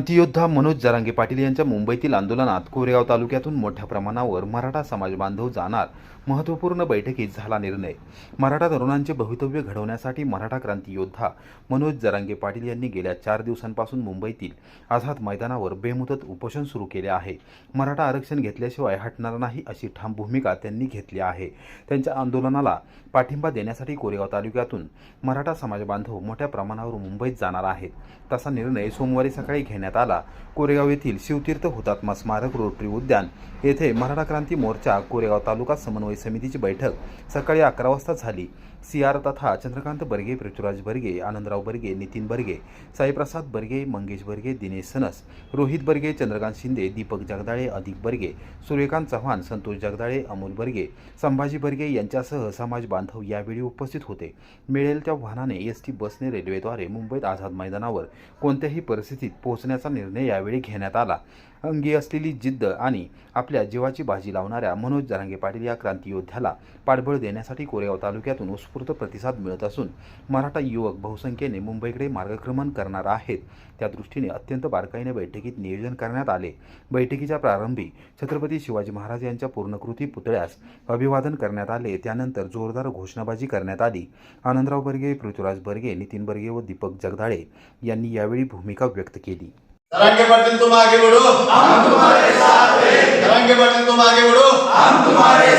क्रांतियोद्धा मनोज जरांगे पाटील यांच्या मुंबईतील आंदोलनात कोरेगाव तालुक्यातून मोठ्या प्रमाणावर मराठा समाज बांधव जाणार महत्त्वपूर्ण बैठकीत झाला निर्णय. मराठा तरुणांचे भवितव्य घडवण्यासाठी मराठा क्रांती योद्धा मनोज जरांगे पाटील यांनी गेल्या चार दिवसांपासून मुंबईतील आझाद मैदानावर बेमुदत उपोषण सुरू केले आहे. मराठा आरक्षण घेतल्याशिवाय हटणार नाही अशी ठाम भूमिका त्यांनी घेतली आहे. त्यांच्या आंदोलनाला पाठिंबा देण्यासाठी कोरेगाव तालुक्यातून मराठा समाज बांधव मोठ्या प्रमाणावर मुंबईत जाणार आहेत. तसा निर्णय सोमवारी सकाळी घेण्यात आला. कोरेगाव येथील शिवतीर्थ हुतात्मा स्मारक रोटरी उद्यान येथे मराठा क्रांती मोर्चा कोरेगाव तालुका समन्वय समितीची बैठक सकाळी अकरा वाजता झाली. सी आर तथा चंद्रकांत बर्गे पृथ्वीराज बर्गे आनंदराव बर्गे नितीन बर्गे साईप्रसाद बर्गे मंगेश बर्गे दिनेश सनस रोहित बर्गे चंद्रकांत शिंदे दीपक जगदाळे अधिक बर्गे सूर्यकांत चव्हाण संतोष जगदाळे अमोल बर्गे संभाजी बर्गे यांच्यासह समाज बांधव यावेळी उपस्थित होते. मिळेल त्या वाहनाने एस टी बसने रेल्वेद्वारे मुंबईत आझाद मैदानावर कोणत्याही परिस्थितीत पोहोचण्याचा निर्णय यावेळी घेण्यात आला. अंगी असलेली जिद्द आणि आपल्या जीवाची बाजी लावणाऱ्या मनोज जरांगे पाटील या क्रांतियोद्ध्याला पाठबळ देण्यासाठी कोरेगाव तालुक्यातून उत्स्फूर्त प्रतिसाद मिळत असून मराठा युवक बहुसंख्येने मुंबईकडे मार्गक्रमण करणार आहेत. त्या दृष्टीने अत्यंत बारकाईने बैठकीत नियोजन करण्यात आले. बैठकीच्या प्रारंभी छत्रपती शिवाजी महाराज यांच्या पूर्णकृती पुतळ्यास अभिवादन करण्यात आले. त्यानंतर जोरदार घोषणाबाजी करण्यात आली. आनंदराव बर्गे पृथ्वीराज बर्गे नितीन बर्गे व दीपक जगदाळे यांनी यावेळी भूमिका व्यक्त केली. तरंगे पाटिल तुम आगे बढ़ो हम तुम्हारे साथ हैं. तरंगे पाटिल तुम आगे बढ़ो हम तुम्हारे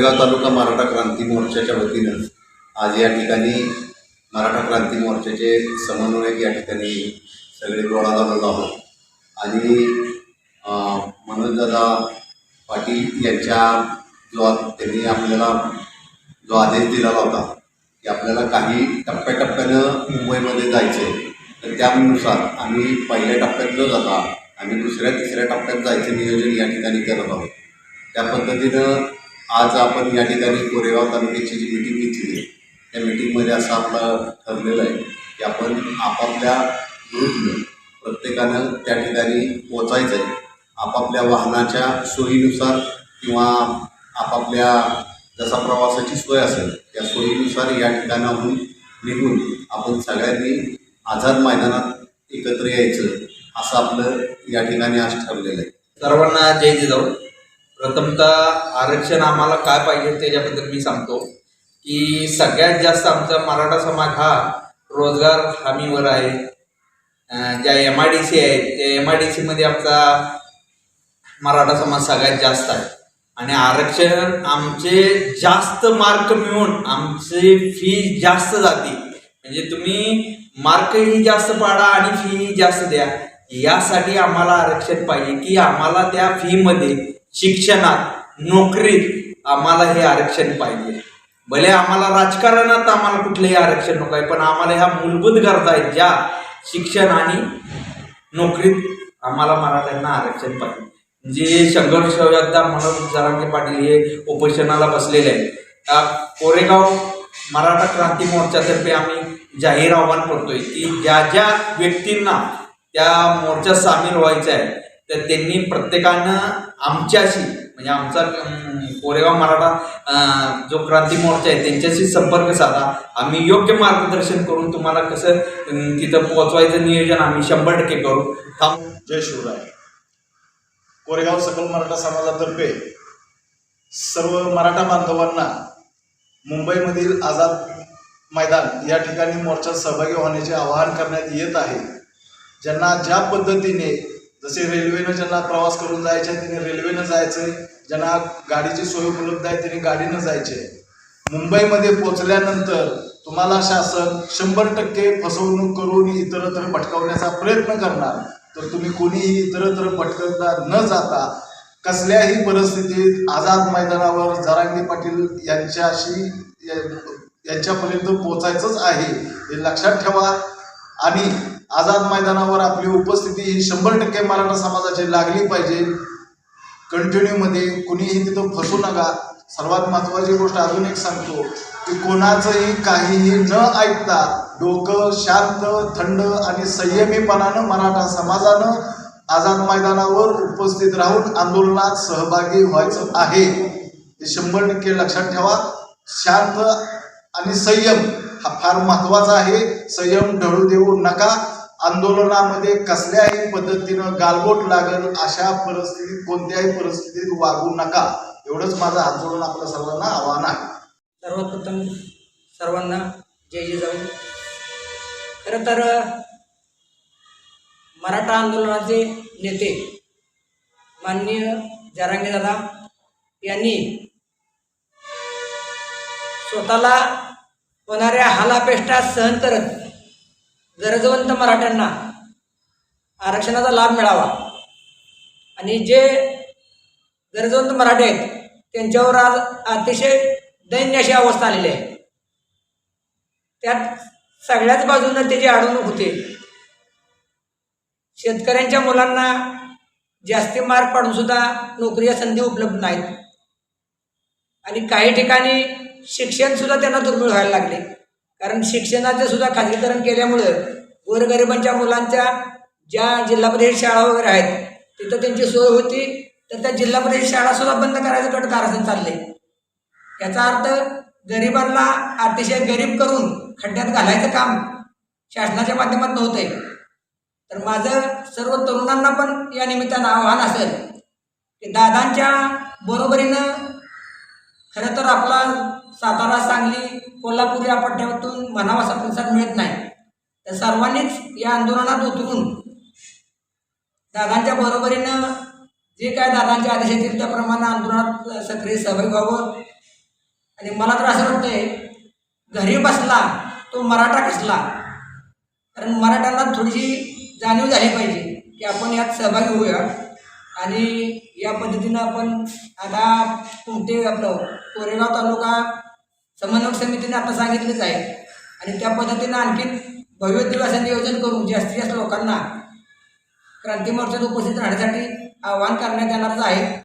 कोरेगाव तालुका मराठा क्रांती मोर्चाच्या वतीनं आज या ठिकाणी मराठा क्रांती मोर्चाचे समन्वयक या ठिकाणी सगळे गोळा झालेलो आहोत. आणि मनोजदादा पाटील यांच्या जो त्यांनी आपल्याला जो आदेश दिलेला होता की आपल्याला काही टप्प्याटप्प्यानं मुंबईमध्ये जायचं आहे तर त्यानुसार आम्ही पहिल्या टप्प्यात न जाता आम्ही दुसऱ्या तिसऱ्या टप्प्यात जायचं नियोजन या ठिकाणी करत आहोत. त्या पद्धतीनं आज आपण या ठिकाणी कोरेगाव तालुक्याची जी मिटिंग घेतली आहे त्या मिटिंगमध्ये असं आपलं ठरलेलं आहे की आपण आपापल्या ग्रुपनं प्रत्येकानं त्या ठिकाणी पोचायचं आहे. आपापल्या वाहनाच्या सोयीनुसार किंवा आपापल्या जसा प्रवासाची सोय असेल त्या सोयीनुसार या ठिकाणाहून निघून आपण सगळ्यांनी आझाद मैदानात एकत्र यायचं असं आपलं या ठिकाणी आज ठरलेलं आहे. सर्वांना जय जिजाऊ. प्रथमतः आरक्षण आम्हाला काय पाहिजे त्याच्याबद्दल मी सांगतो की सगळ्यात जास्त आमचा मराठा समाज हा रोजगार हमीवर आहे. ज्या एम आय डी सी आहेत त्या एम आय डी सीमध्ये आमचा मराठा समाज सगळ्यात जास्त आहे. आणि आरक्षण आमचे जास्त मार्क मिळून आमची फी जास्त जाते. म्हणजे तुम्ही मार्कही जास्त पाडा आणि फीही जास्त द्या. यासाठी आम्हाला आरक्षण पाहिजे की आम्हाला त्या फीमध्ये शिक्षणात नोकरीत आम्हाला हे आरक्षण पाहिजे. भले आम्हाला राजकारणात आम्हाला कुठलंही आरक्षण नको आहे पण आम्हाला ह्या मूलभूत गरजा आहेत ज्या शिक्षण आणि नोकरीत आम्हाला मराठ्यांना आरक्षण पाहिजे. म्हणजे जे संघर्ष योद्धा म्हणून जरांगे पाटील हे उपोषणाला बसलेले आहेत. कोरेगाव मराठा क्रांती मोर्चातर्फे आम्ही जाहीर आव्हान करतोय की ज्या ज्या व्यक्तींना त्या मोर्चात सामील व्हायचं आहे तर त्यांनी प्रत्येकानं आमच्याशी म्हणजे आमचा कोरेगाव मराठा जो क्रांती मोर्चा आहे त्यांच्याशी संपर्क साधा. आम्ही योग्य मार्गदर्शन करून तुम्हाला कसं तिथं पोहोचवायचं नियोजन आम्ही शंभर टक्के करू. थांब. जय शिवराय. कोरेगाव सकल मराठा समाजातर्फे सर्व मराठा बांधवांना मुंबईमधील आझाद मैदान या ठिकाणी मोर्चात सहभागी होण्याचे आवाहन करण्यात येत आहे. ज्यांना ज्या पद्धतीने जसे रेल्वेनं ज्यांना प्रवास करून जायचे आहे त्यांनी रेल्वेनं जायचं आहे ज्यांना गाडीची सोय उपलब्ध आहे त्यांनी गाडीनं जायचे आहे मुंबईमध्ये पोचल्यानंतर तुम्हाला शासन शंभर टक्के फसवणूक करून इतरत्र भटकवण्याचा प्रयत्न करणार. तर तुम्ही कोणीही इतरत्र भटकता न जाता कसल्याही परिस्थितीत आझाद मैदानावर जरांगी पाटील यांच्याशी या- यांच्यापर्यंत पोचायचंच आहे हे लक्षात ठेवा. आणि आझाद मैदानावर आपली उपस्थिती ही शंभर टक्के मराठा समाजाची लागली पाहिजे. कंटिन्यूमध्ये कुणीही तिथं फसू नका. सर्वात महत्त्वाची गोष्ट अजून एक सांगतो की कोणाचंही काहीही न ऐकता डोकं शांत थंड आणि संयमीपणानं मराठा समाजानं आझाद मैदानावर उपस्थित राहून आंदोलनात सहभागी व्हायचं आहे. हे शंभर टक्के लक्षात ठेवा. शांत आणि संयम हा फार महत्त्वाचा आहे. संयम ढळू देऊ नका. आंदोलनामध्ये कसल्याही पद्धतीनं गालबोट लागल अशा परिस्थितीत कोणत्याही परिस्थितीत वागू नका. एवढंच माझं हात जोडून आपल्या सर्वांना आव्हान आहे. सर्वप्रथम सर्वांना जय जय जाऊ. खरं तर मराठा आंदोलनाचे नेते माननीय जारांगे दादा यांनी स्वतःला होणाऱ्या हालापेष्टा सहन करत गरजवंत मराठ्यांना आरक्षणाचा लाभ मिळावा. आणि जे गरजवंत मराठे आहेत त्यांच्यावर आज अतिशय दैन्य अशी अवस्था आलेली आहे. त्यात सगळ्याच बाजूनं त्याची अडवणूक होते. शेतकऱ्यांच्या मुलांना जास्ती मार्क पाडून सुद्धा नोकरीच्या संधी उपलब्ध नाहीत. आणि काही ठिकाणी शिक्षण सुद्धा त्यांना दुर्मिळ व्हायला लागले. कारण शिक्षणाचं सुद्धा खाजगीकरण केल्यामुळं गोरगरिबांच्या मुलांच्या ज्या जिल्हा परिषद शाळा वगैरे आहेत तिथं त्यांची सोय होती. तर त्या जिल्हा परिषद शाळा सुद्धा बंद करायचं कट कारस्थान चालले याचा अर्थ गरिबांना अतिशय गरीब करून खड्ड्यात घालायचं काम शासनाच्या माध्यमातून होतंय. तर माझं सर्व तरुणांना पण या निमित्तानं आव्हान असेल की दादांच्या बरोबरीनं खरं तर आपला सातारा कोल्हापूर या पट्ट्यातून म्हणावा असा प्रतिसाद मिळत नाही. तर सर्वांनीच या आंदोलनात उतरून दादांच्या बरोबरीनं जे काय दादांच्या आदेश येतील त्याप्रमाणे आंदोलनात सक्रिय सहभागी व्हावं. आणि मला तर असं वाटतंय घरी बसला तो मराठा कसला? कारण मराठ्यांना थोडीशी जाणीव झाली पाहिजे की आपण यात सहभागी होऊया. आणि या पद्धतीनं आपण आता कोणते आपलं कोरेगाव तालुका समन्वयक समितीने आता सांगितलेच आहे. आणि त्या पद्धतीनं आणखीन भव्य दिवसाचं नियोजन करून जास्तीत जास्त लोकांना क्रांती मोर्चात उपस्थित राहण्यासाठी आवाहन करण्यात येणारच आहे.